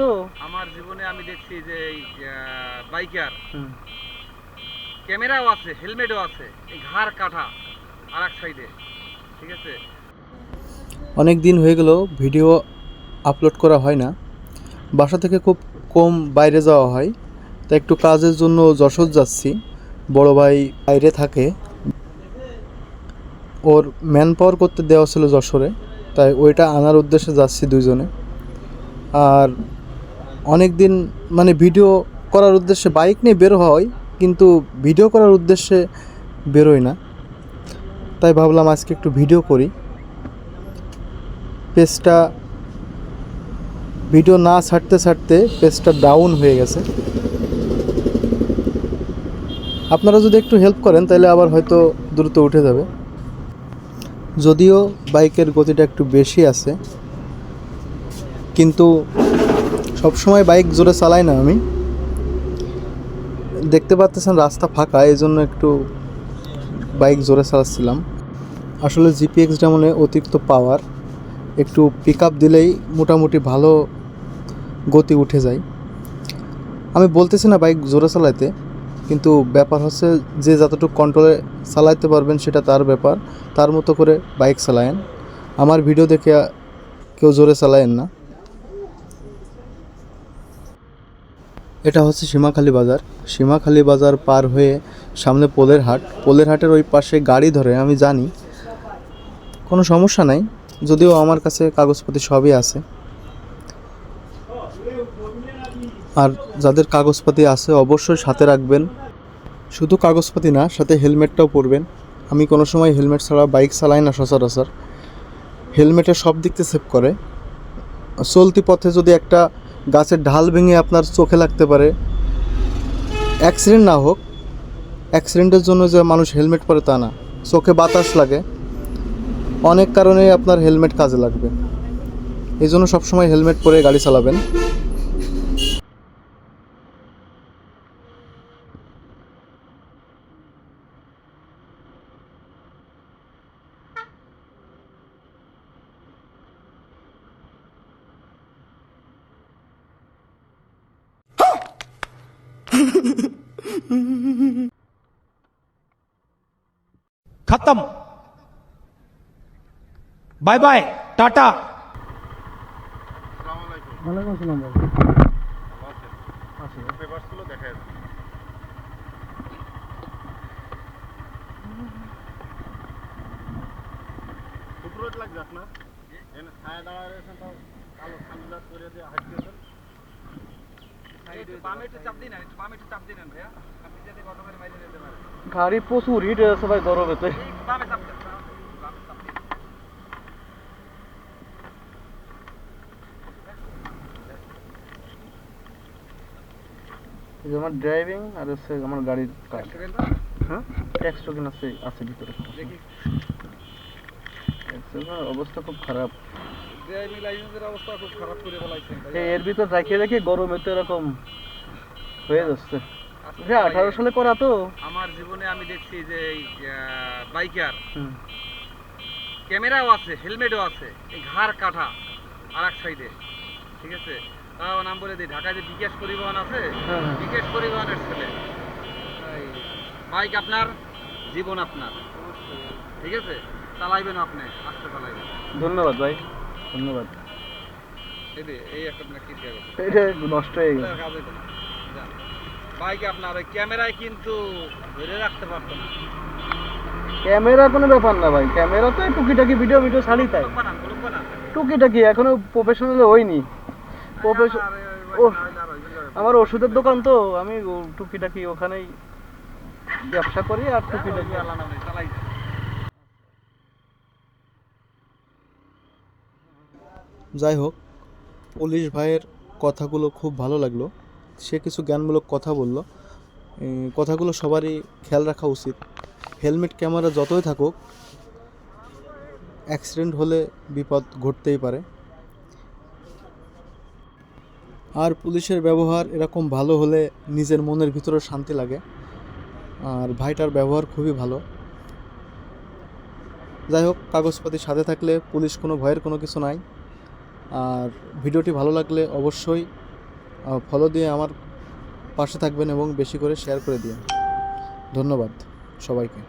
তো? আমার জীবনে আমি দেখছি যে এই বাইকার ক্যামেরাও আছে হেলমেটও আছে এই ঘাড় কাটা আর এক সাইডে ঠিক আছে? অনেক দিন হয়ে গেল ভিডিও আপলোড করা হয় না। বাসা থেকে খুব কম বাইরে যাওয়া হয় তাই একটু কাজের জন্য যশোর যাচ্ছি। বড় ভাই বাইরে থাকে। ওর ম্যান পাওয়ার করতে দেওয়া ছিল যশোরে তাই ওইটা আনার উদ্দেশ্যে যাচ্ছি দুইজনে। আর অনেক দিন মানে ভিডিও করার উদ্দেশ্যে বাইক নিয়ে বের হয় কিন্তু ভিডিও করার উদ্দেশ্যে বেরোই না। তাই ভাবলাম আজকে একটু ভিডিও করি। পেজটা ভিডিও না ছাড়তে ছাড়তে পেজটা ডাউন হয়ে গেছে। আপনারা যদি একটু হেল্প করেন, তাহলে আবার হয়তো দ্রুত উঠে যাবে। যদিও বাইকের গতিটা একটু বেশি আছে, কিন্তু সবসময় বাইক জোরে চালাই না আমি। দেখতে পাচ্ছেন রাস্তা ফাঁকা এই জন্য একটু বাইক জোরে চালাচ্ছিলাম। আসলে জিপিএক্স যেমন অতিরিক্ত পাওয়ার একটু পিক আপ দিলেই মোটামুটি ভালো গতি উঠে যায়। আমি বলতেছি না বাইক জোরে চালাইতে, কিন্তু ব্যাপার হচ্ছে যে যতটুকু কন্ট্রোলে চালাইতে পারবেন সেটা তার ব্যাপার, তার মতো করে বাইক চালায়েন। আমার ভিডিও দেখে কেউ জোরে চালায়েন না। এটা হচ্ছে সীমাখালী বাজার। সীমাখালী বাজার পার হয়ে সামনে পোলের হাট। পোলের হাটের ওই পাশে গাড়ি ধরে, আমি জানি। কোনো সমস্যা নাই, যদিও আমার কাছে কাগজপাতি সবই আছে। আর যাদের কাগজপাতি আছে, অবশ্যই সাথে রাখবেন। শুধু কাগজপাতি না, সাথে হেলমেটটাও পরবেন। আমি কোনো সময় হেলমেট ছাড়া, বাইক চালাই না সচরাচর। হেলমেটের সব দিক থেকে সেভ করে। চলতি পথে যদি একটা গাছের ঢাল ভেঙে আপনার চোখে লাগতে পারে। অ্যাক্সিডেন্ট না হোক অ্যাক্সিডেন্টের জন্য যে মানুষ হেলমেট পরে তা না। চোখে বাতাস লাগে। অনেক কারণেই আপনার হেলমেট কাজে লাগবে। এই জন্য সবসময় হেলমেট পরে গাড়ি চালাবেন। खत्म बाय बाय टाटा ওয়ালাইকুম আসসালাম ভাই পেপারসগুলো দেখা যাচ্ছে উপরোট লাগছে আপনার এনে ছায়া দাঁড়ায় রয়েছেন তাও কালো সানগ্লাস করে দিয়ে হাইট গাড়ি প্রচুর হিট হয়ে আছে ভাই গরমেতে আমার ড্রাইভিং আর হচ্ছে আমার গাড়ির হ্যাঁ? ট্যাক্স টোকেন আছে আছে ভিতরে। অবস্থা খুব খারাপ। অবস্থা খুব খারাপ করে এর ভিতর রেখে গরমে তো এরকম হয়ে যাচ্ছে। আচ্ছা, আঠারো সালে করা তো। আমার জীবনে আমি দেখছি যে বাইকার ক্যামেরাও আছে হেলমেটও আছে এই ঘাড় কাটা আর এক সাইডে ঠিক আছে? তাও নাম বলে দিই ঢাকায় যে বিকাশ পরিবহন আছে হ্যাঁ। বিকাশ পরিবহনের ছেলে। বাইক আপনার জীবন আপনার ঠিক আছে? চালাইবেন আপনি আস্তে চালাইবেন। ধন্যবাদ ভাই। ধন্যবাদ। এটা নষ্ট হয়ে গেছে। বাইক আপনার ওই ক্যামেরায় কিন্তু ধরে রাখতে পারতো না। ক্যামেরা কোনো ব্যাপার না ভাই ক্যামেরা তো টুকিটাকি ভিডিও ভিডিও ছাড়ি তাই। টুকিটাকি এখনও প্রফেশনাল হইনি ওই- আমার ওষুধের দোকান তো আমি টুকিটাকি ওখানেই ব্যবসা করি আর টুকিটাকি। আল্লাহ চালাই যায়। যাই হোক, পুলিশ ভাইয়ের কথাগুলো খুব ভালো লাগল। সে কিছু জ্ঞানমূলক কথা বলল। কথাগুলো সবারই খেয়াল রাখা উচিত। হেলমেট, ক্যামেরা যতই থাকুক, অ্যাক্সিডেন্ট হলে বিপদ ঘটতেই পারে। আর পুলিশের ব্যবহার এরকম ভালো হলে নিজের মনের ভিতরে শান্তি লাগে। আর ভাইটার ব্যবহার খুবই ভালো। যাই হোক, কাগজপাতি সাথে থাকলে পুলিশ কোনো ভয়ের কোনো কিছু নাই। আর ভিডিওটি ভালো লাগলে অবশ্যই ফলো দিয়ে আমার পাশে থাকবেন এবং বেশি করে শেয়ার করে দিন ধন্যবাদ সবাইকে।